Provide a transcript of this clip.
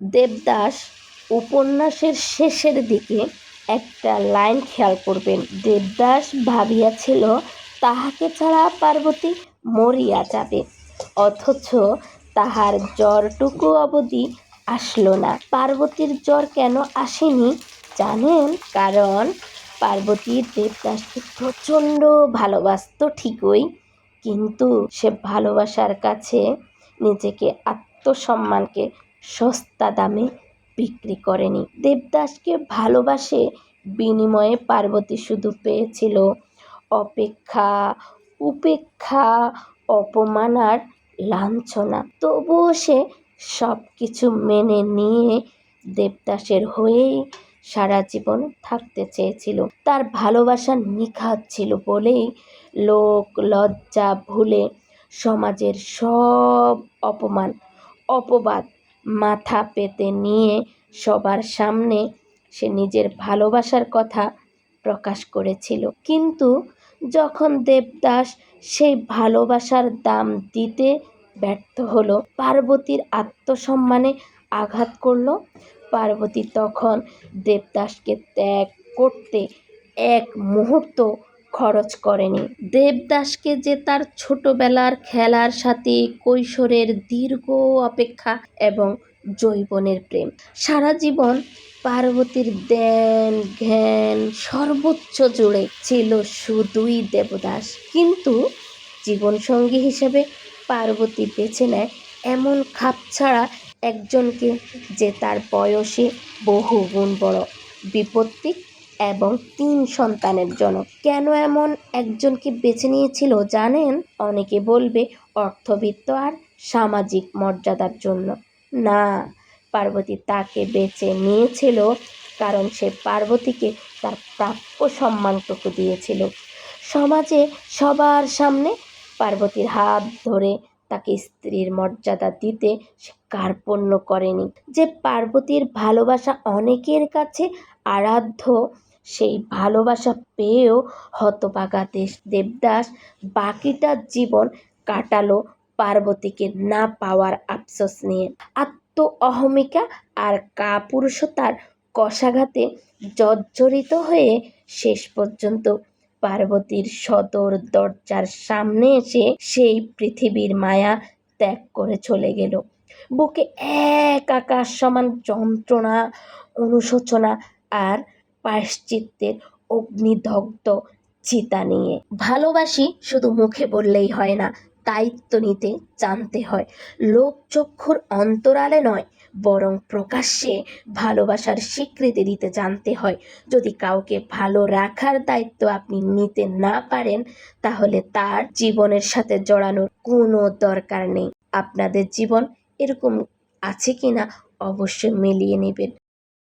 দেবদাস উপন্যাসের শেষের দিকে একটা লাইন খেয়াল করবেন। দেবদাস ভাবিয়াছিল, তাহাকে ছাড়া পার্বতী মরিয়া যাবে। অথচ তাহার জ্বরটুকু অবধি আসলো না। পার্বতীর জ্বর কেন আসেনি জানেন? কারণ পার্বতী দেবদাসকে প্রচণ্ড ভালোবাসতো ঠিকই। কিন্তু সে ভালোবাসার কাছে নিজেকে আত্মসম্মানকে সস্তা দামে বিক্রি করেনি। দেবদাসকে ভালোবাসে বিনিময়ে পার্বতী শুধু পেয়েছিল অপেক্ষা, উপেক্ষা, অপমান আর লাঞ্ছনা। তবুও সে সব কিছু মেনে নিয়ে দেবদাসের হয়েই সারা জীবন থাকতে চেয়েছিল। তার ভালোবাসা নিখাত ছিল বলেই লোক, লজ্জা, ভুলে সমাজের সব অপমান, অপবাদ মাথা পেতে নিয়ে সবার সামনে সে নিজের ভালোবাসার কথা প্রকাশ করেছিল। কিন্তু যখন দেবদাস সেই ভালোবাসার দাম দিতে ব্যর্থ হলো, পার্বতীর আত্মসম্মানে আঘাত করল। পার্বতী তখন দেবদাসকে ত্যাগ করতে এক মুহূর্ত খরচ করেনি। দেবদাসকে যে তার ছোটবেলার খেলার সাথে কৈশোরের দীর্ঘ অপেক্ষা এবং যৌবনের প্রেম। সারা জীবন পার্বতীর জ্ঞান জ্ঞান সর্বোচ্চ জুড়ে ছিল শুধুই দেবদাস। কিন্তু জীবনসঙ্গী হিসেবে পার্বতী বেছে নেয় এমন খাপ ছাড়া একজনকে যে তার বয়সে বহু গুণ বড়। বিপত্তি এবং তিন সন্তানের জনক। কেন এমন একজনকে বেছে নিয়েছিল জানেন? অনেকে বলবে অর্থবিত্ত আর সামাজিক মর্যাদার জন্য। না, পার্বতী তাকে বেছে নিয়েছিল কারণ সে পার্বতীকে তার প্রাপ্য সম্মানটুকু দিয়েছিল। সমাজে সবার সামনে পার্বতীর হাত ধরে তাকে স্ত্রীর মর্যাদা দিতে সে কার্পণ্য করেনি। যে পার্বতীর ভালোবাসা অনেকের কাছে আরাধ্য সেই ভালোবাসা পেয়েও হতবাগা দেশ দেবদাস বাকিটা জীবন কাটালো পার্বতীকে না পাওয়ার আফসোস নিয়ে। আত্ম অহমিকা আর কাপুরুষতার কষাঘাতে জর্জরিত হয়ে শেষ পর্যন্ত পার্বতীর সদর দরজার সামনে এসে সেই পৃথিবীর মায়া ত্যাগ করে চলে গেল। বুকে এক আকাশ সমান যন্ত্রণা, অনুশোচনা আর প্রায়শ্চিত্তের অগ্নিদগ্ধ চিতা নিয়ে ভালোবাসি শুধু মুখে বললেই হয় না, দায়িত্ব নিতে জানতে হয়। লোকচক্ষুর অন্তরালে নয়, বরং প্রকাশ্যে ভালোবাসার স্বীকৃতি দিতে জানতে হয়। যদি কাউকে ভালো রাখার দায়িত্ব আপনি নিতে না পারেন, তাহলে তার জীবনের সাথে জড়ানোর কোনো দরকার নেই। আপনাদের জীবন এরকম আছে কি না অবশ্যই মিলিয়ে নেবেন।